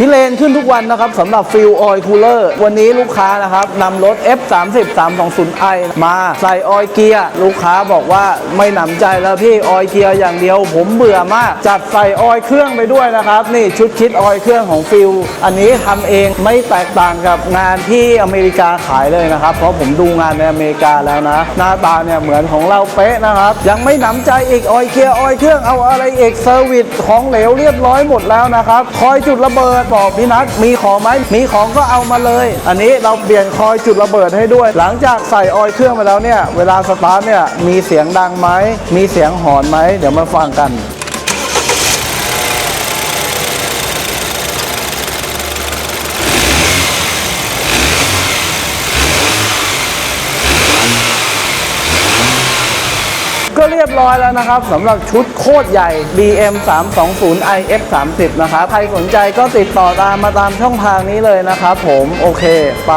พิเลนขึ้นทุกวันนะครับสำหรับฟิลออยล์คูลเลอร์วันนี้ลูกค้านะครับนำรถ F30 320i มาใส่ออยล์เกียร์ลูกค้าบอกว่าไม่หนำใจแล้วพี่ออยล์เกียร์อย่างเดียว ผมเบื่อมาก จัดใส่ออยล์เครื่องไปด้วยนะครับ นี่ชุดคิดออยล์เครื่องของฟิลอันนี้ทำเองไม่แตกต่างกับงานที่อเมริกาขายเลยนะครับ เพราะผมดูงานในอเมริกาแล้วนะ หน้าตาเนี่ยเหมือนของเราเป๊ะนะครับ ยังไม่หนำใจอีกออยล์เกียร์ออยล์เครื่องเอาอะไรเอกเซอร์วิสของเหลวเรียบร้อยหมดแล้วนะครับคอยจุดระเบิดบอกพี่นัทมีของไหมมีของก็เอามาเลย อันนี้เราเปลี่ยนคอยจุดระเบิดให้ด้วย หลังจากใส่ออยเครื่องไปแล้วเนี่ยเวลาสตาร์ทเนี่ยมีเสียงดังไหมมีเสียงหอนไหมเดี๋ยวมาฟังกัน ก็เรียบร้อยแล้วนะครับสำหรับชุดโคตรใหญ่ BM 320 IF 30นะครับ ใครสนใจก็ติดต่อตามมาตามช่องทางนี้เลยนะครับผม โอเค ไป